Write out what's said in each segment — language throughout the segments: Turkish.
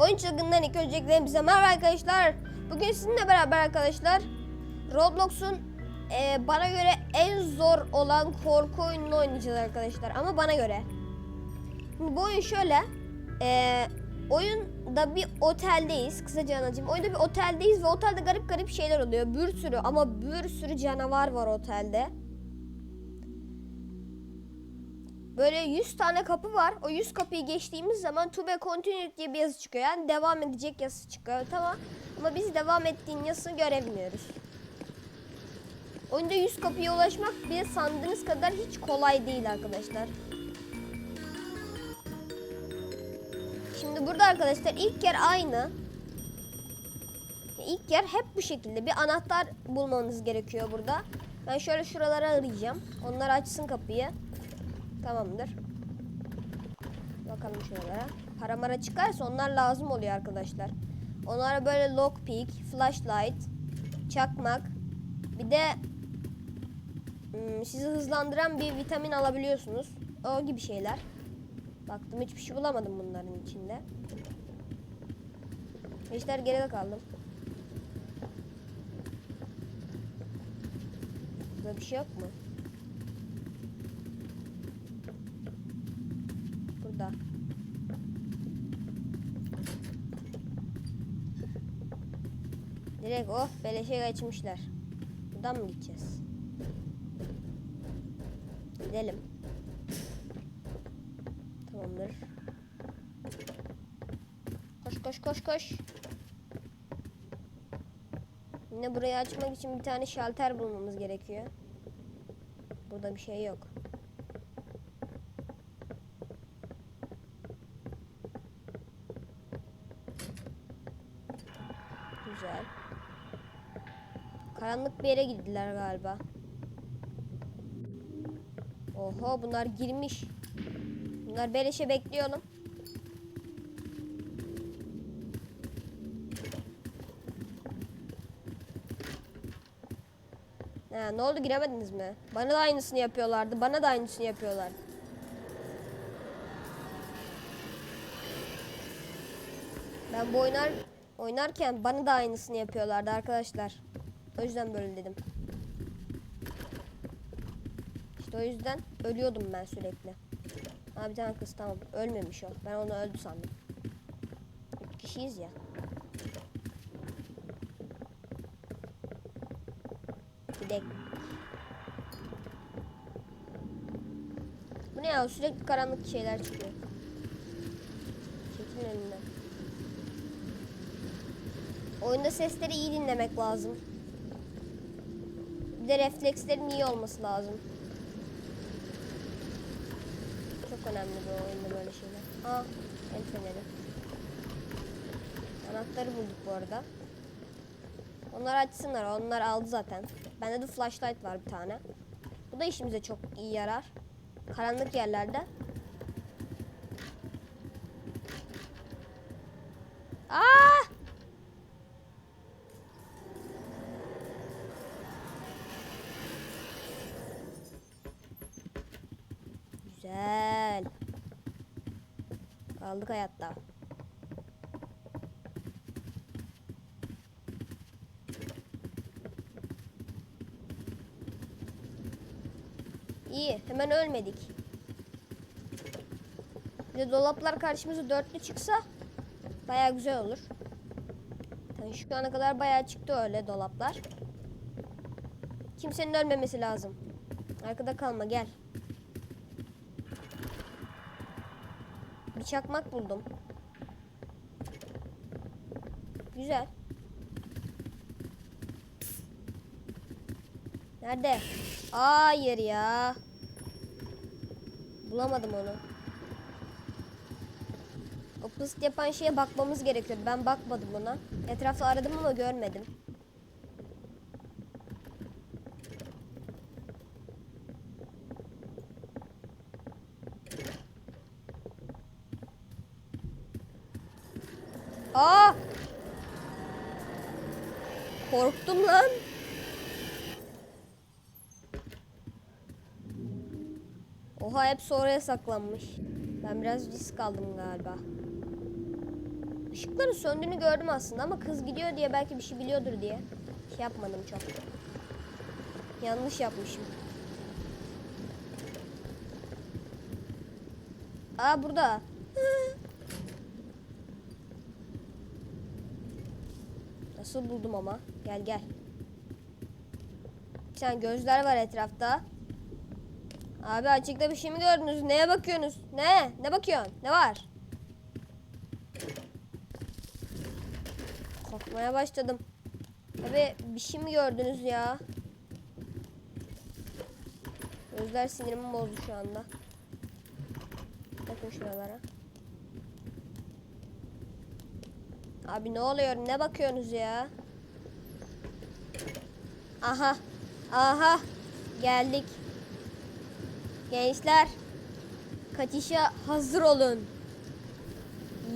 Oyun çılgınından ilk öncelikle hepinize merhaba arkadaşlar. Bugün sizinle beraber arkadaşlar Roblox'un e, bana göre en zor olan korku oyununu oynayacağız arkadaşlar. Ama bana göre. Şimdi bu oyun şöyle. E, oyunda bir oteldeyiz. Kısaca anlatayım. Oyunda bir oteldeyiz ve otelde garip garip şeyler oluyor. Bir sürü ama bir sürü canavar var otelde. Böyle 100 tane kapı var. O 100 kapıyı geçtiğimiz zaman to be continued diye bir yazı çıkıyor. Yani devam edecek yazısı çıkıyor. Tamam. Ama biz devam ettiğin yazısını göremiyoruz. Oyunda 100 kapıya ulaşmak bile sandığınız kadar hiç kolay değil arkadaşlar. Şimdi burada arkadaşlar ilk yer aynı. İlk yer hep bu şekilde. Bir anahtar bulmanız gerekiyor burada. Ben şöyle şuralara arayacağım. Onlar açsın kapıyı. Tamamdır. Bakalım şuralara. Paramara çıkarsa onlar lazım oluyor arkadaşlar. Onlara böyle lockpick, flashlight, çakmak, bir de hmm, sizi hızlandıran bir vitamin alabiliyorsunuz. O gibi şeyler. Baktım hiçbir şey bulamadım bunların içinde. İşler geride kaldım. Burada bir şey yok mu? Burada. Direkt oh beleşe geçmişler. Buradan mı gideceğiz? Gidelim. Tamamdır. Koş koş koş koş. Yine burayı açmak için bir tane şalter bulmamız gerekiyor. Burada bir şey yok. Güzel. Karanlık bir yere gittiler galiba. Oho bunlar girmiş. Bunlar beleşe bekliyorum. Ha, ne oldu giremediniz mi? Bana da aynısını yapıyorlardı. Bana da aynısını yapıyorlar. Ben bu oynar oynarken bana da aynısını yapıyorlardı arkadaşlar. O yüzden böyle dedim. İşte o yüzden ölüyordum ben sürekli. Ha bir tane kız tamam ölmemiş o. Ben onu öldü sandım. Üç kişiyiz ya. Gidek. Bu ne ya sürekli karanlık şeyler çıkıyor. Çekilin önünden. Oyunda sesleri iyi dinlemek lazım. De reflekslerin iyi olması lazım. Çok önemli bu oyunda böyle şeyler. Aa, el feneri. Anahtarı bulduk bu arada. Onlar açsınlar. Onlar aldı zaten. Bende de flashlight var bir tane. Bu da işimize çok iyi yarar. Karanlık yerlerde. Güzel. Kaldık hayatta. İyi, hemen ölmedik. Bir de dolaplar karşımıza dörtlü çıksa baya güzel olur. Yani şu ana kadar baya çıktı öyle dolaplar. Kimsenin ölmemesi lazım. Arkada kalma gel. Çakmak buldum. Güzel. Nerede? Hayır ya. Bulamadım onu. O pıst yapan şeye bakmamız gerekiyor. Ben bakmadım ona. Etrafta aradım ama görmedim. Aa! Korktum lan. Oha hepsi oraya saklanmış. Ben biraz risk aldım galiba. Işıkların söndüğünü gördüm aslında ama kız gidiyor diye belki bir şey biliyordur diye şey yapmadım çok. Yanlış yapmışım. Aa burada. Nasıl buldum ama? Gel gel. Bir tane gözler var etrafta. Abi açıkta bir şey mi gördünüz? Neye bakıyorsunuz? Ne? Ne bakıyorsun? Ne var? Korkmaya başladım. Abi bir şey mi gördünüz ya? Gözler sinirimi bozdu şu anda. Bakın şuralara. Abi ne oluyor? Ne bakıyorsunuz ya? Aha. Aha. Geldik. Gençler. Kaçışa hazır olun.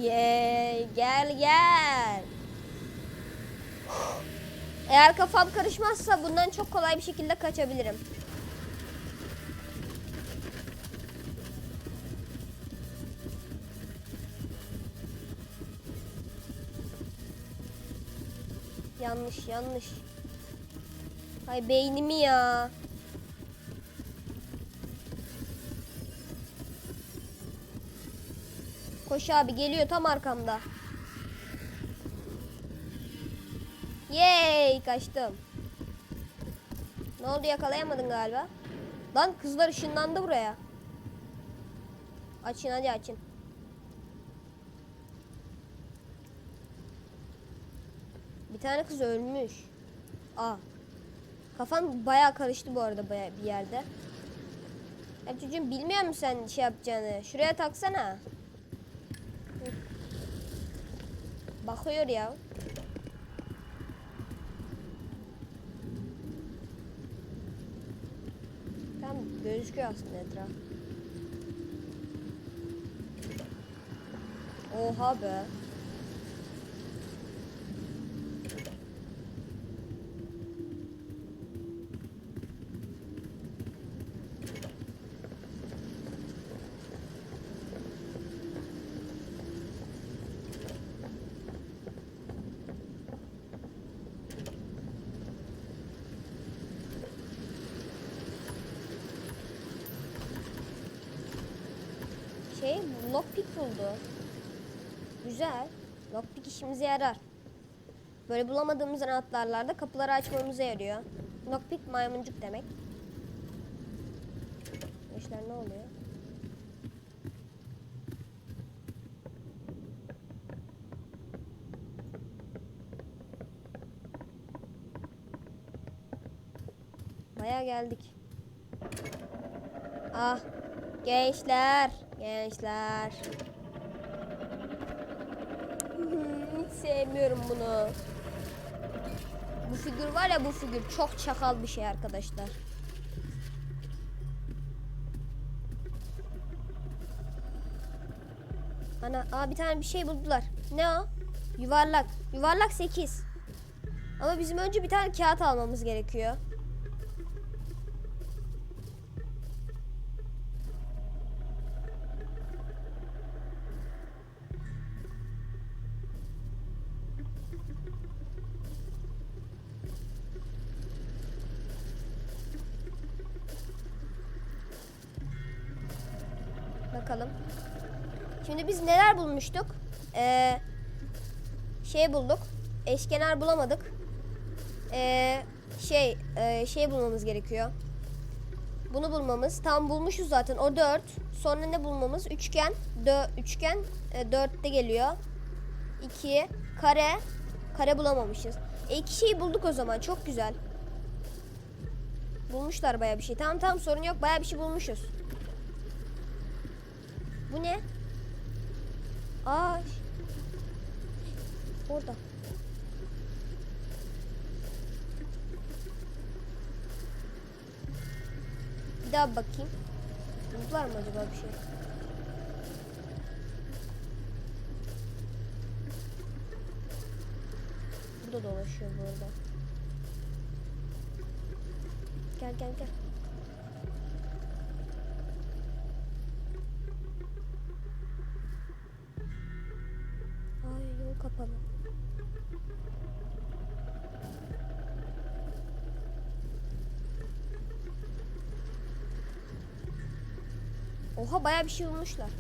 Ye, gel gel. Eğer kafam karışmazsa bundan çok kolay bir şekilde kaçabilirim. Yanlış yanlış. Hay beynimi ya. Koş abi geliyor tam arkamda. Yay kaçtım. Ne oldu yakalayamadın galiba. Lan kızlar ışınlandı buraya. Açın hadi açın. Bir tane kız ölmüş. Aa. Kafan bayağı karıştı bu arada bayağı bir yerde. Ya çocuğum bilmiyor musun sen şey yapacağını? Şuraya taksana. Hı. Bakıyor ya. Tam gözüküyor aslında etraf. Oha be. Şey lockpick buldu. Güzel. Lockpick işimize yarar. Böyle bulamadığımız anahtarlarda kapıları açmamıza yarıyor. Lockpick maymuncuk demek. İşler ne oluyor? Baya geldik. Ah gençler, gençler. Hiç sevmiyorum bunu. Bu figür var ya bu figür çok çakal bir şey arkadaşlar. Ana, aa bir tane bir şey buldular. Ne o? Yuvarlak. Yuvarlak 8. Ama bizim önce bir tane kağıt almamız gerekiyor. Neler bulmuştuk? Ee, şey bulduk. Eşkenar bulamadık. Ee, şey e, şey bulmamız gerekiyor. Bunu bulmamız. Tam bulmuşuz zaten. O 4. Sonra ne bulmamız? Üçgen. Dö üçgen e, 4'te geliyor. 2 kare kare bulamamışız. E iki şeyi bulduk o zaman. Çok güzel. Bulmuşlar baya bir şey. Tamam tamam sorun yok. Baya bir şey bulmuşuz. Bu ne? Aa. Orada. Bir daha bakayım. Buldular mı acaba bir şey? Burada dolaşıyor bu arada. Gel gel gel. Oha bayağı bir şey bulmuşlar.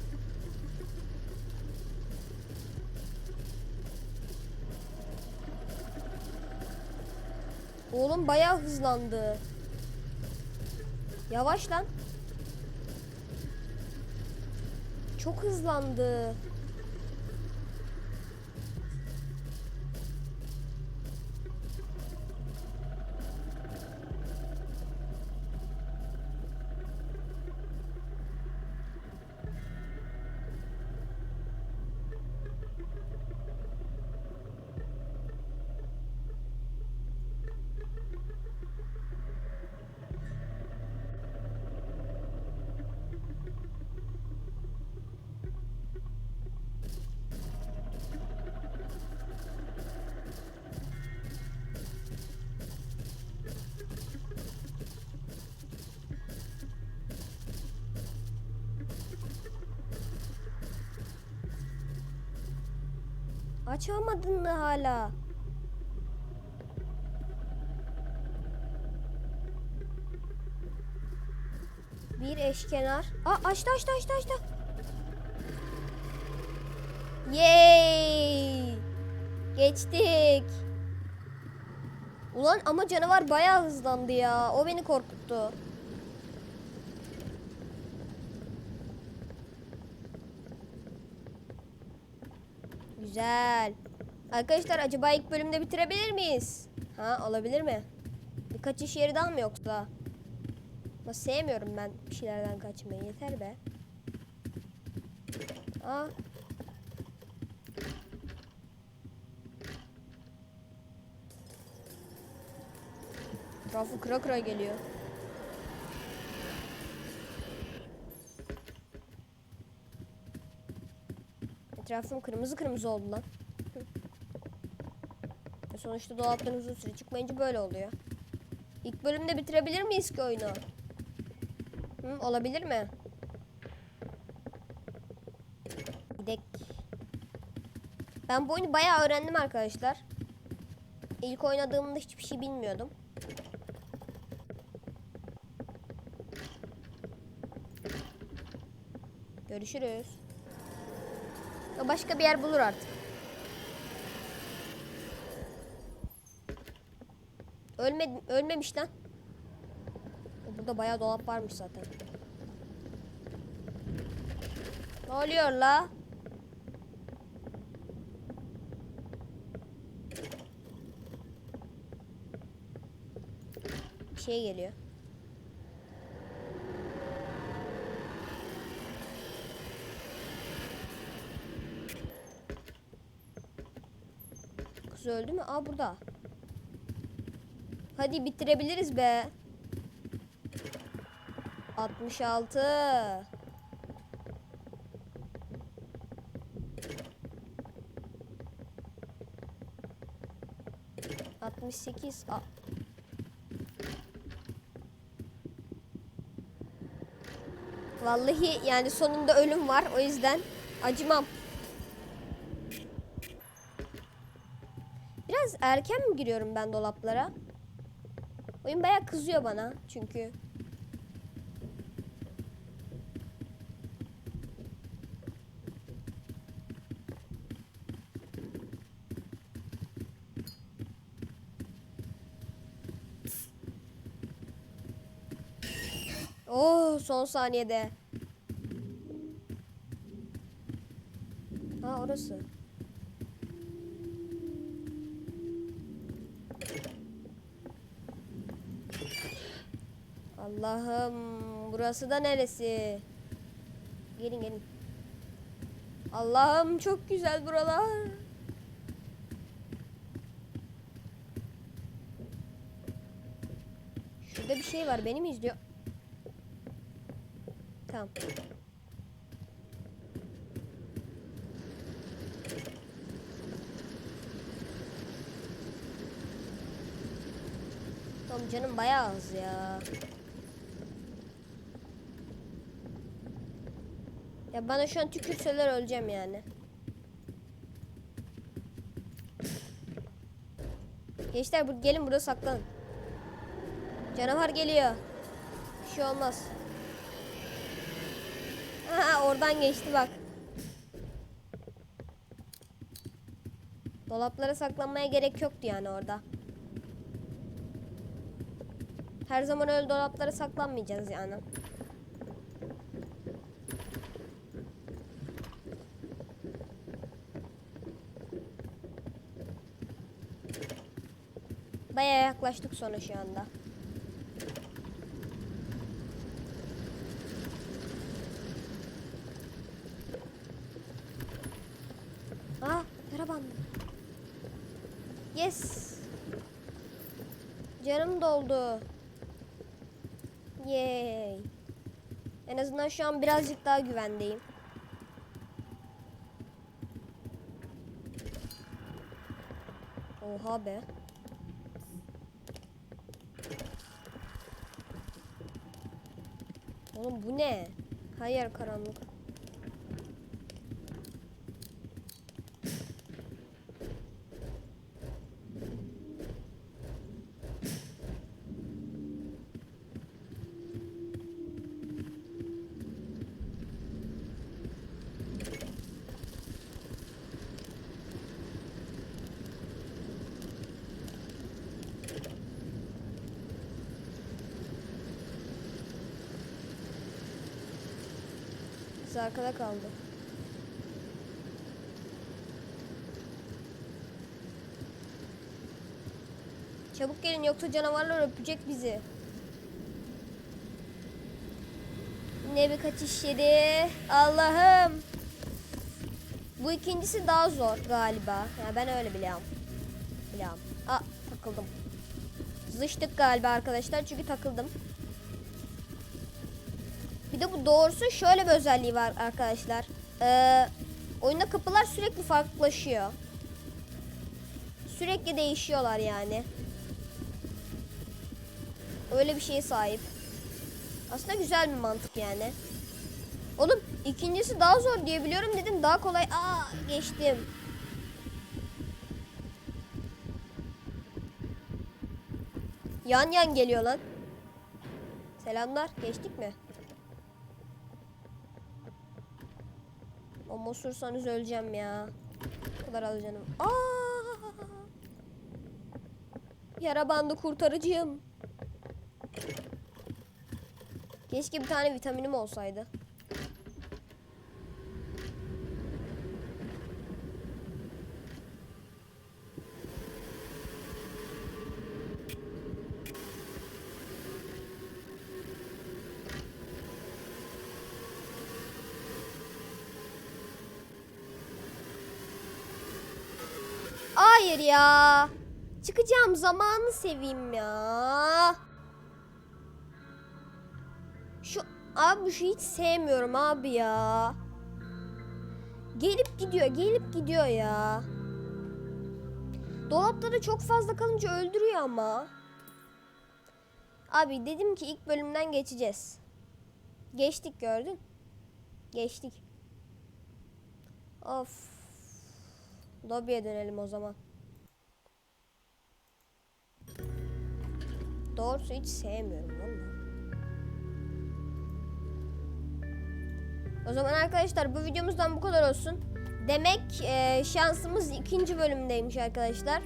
Oğlum bayağı hızlandı. Yavaş lan. Çok hızlandı. Açamadın mı hala? Bir eşkenar. Aa açtı açtı açtı açtı. Yay! Geçtik. Ulan ama canavar bayağı hızlandı ya. O beni korkuttu. Güzel. Arkadaşlar acaba ilk bölümde bitirebilir miyiz? Ha olabilir mi? Bir kaçış yeri daha mı yoksa? Ama sevmiyorum ben bir şeylerden kaçmayı. Yeter be. Aa. Trafo kıra kıra geliyor. Etrafım kırmızı kırmızı oldu lan. E Sonuçta dolaptan uzun süre çıkmayınca böyle oluyor. İlk bölümde bitirebilir miyiz ki oyunu? Hı, olabilir mi? Gidek. Ben bu oyunu bayağı öğrendim arkadaşlar. İlk oynadığımda hiçbir şey bilmiyordum. Görüşürüz. Başka bir yer bulur artık. Ölmedi, ölmemiş lan. Burada bayağı dolap varmış zaten. Ne oluyor la? Bir şey geliyor. Kız öldü mü? Aa burada. Hadi bitirebiliriz be. 66. Altmış sekiz. Vallahi yani sonunda ölüm var o yüzden acımam. Biraz erken mi giriyorum ben dolaplara? Oyun bayağı kızıyor bana çünkü. Oh son saniyede. Ha orası. Allah'ım burası da neresi? Gelin gelin. Allah'ım çok güzel buralar. Şurada bir şey var beni mi izliyor? Tamam. Tamam canım bayağı az ya. Ya bana şu an tükürseler öleceğim yani. Gençler gelin burada saklanın. Canavar geliyor. Bir şey olmaz. Aha, oradan geçti bak. Dolaplara saklanmaya gerek yoktu yani orada. Her zaman öyle dolaplara saklanmayacağız yani. Bayağı yaklaştık sonra şu anda. Aa, yara bandı. Yes. Canım doldu. Yay. En azından şu an birazcık daha güvendeyim. Oha be. Oğlum bu ne? Her karanlık. Biz arkada kaldı. Çabuk gelin yoksa canavarlar öpecek bizi. Ne bir kaçış yeri. Allah'ım. Bu ikincisi daha zor galiba. Ya ben öyle biliyorum. Biliyorum. Aa takıldım. Zıştık galiba arkadaşlar çünkü takıldım. Bir de bu doğrusu şöyle bir özelliği var arkadaşlar. Ee, oyunda kapılar sürekli farklılaşıyor. Sürekli değişiyorlar yani. Öyle bir şeye sahip. Aslında güzel bir mantık yani. Oğlum ikincisi daha zor diye biliyorum dedim daha kolay. Aa geçtim. Yan yan geliyor lan. Selamlar. Geçtik mi? Ama osursanız öleceğim ya. Bu kadar az canım. Aa! Yara bandı kurtarıcıyım. Keşke bir tane vitaminim olsaydı. Hayır ya. Çıkacağım zamanı seveyim ya. Şu abi şu hiç sevmiyorum abi ya. Gelip gidiyor, gelip gidiyor ya. Dolapta da çok fazla kalınca öldürüyor ama. Abi dedim ki ilk bölümden geçeceğiz. Geçtik gördün. Geçtik. Of. Lobby'ye dönelim o zaman. Doğrusu hiç sevmiyorum valla. O zaman arkadaşlar bu videomuzdan bu kadar olsun. Demek e, şansımız ikinci bölümdeymiş arkadaşlar.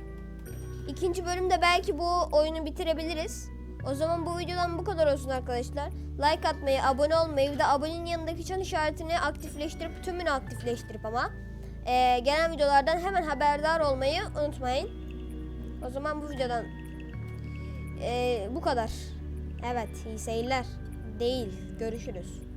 İkinci bölümde belki bu oyunu bitirebiliriz. O zaman bu videodan bu kadar olsun arkadaşlar. Like atmayı, abone olmayı ve de abonenin yanındaki çan işaretini aktifleştirip tümünü aktifleştirip ama e, gelen videolardan hemen haberdar olmayı unutmayın. O zaman bu videodan e, bu kadar. Evet iyi seyirler. Değil. Görüşürüz.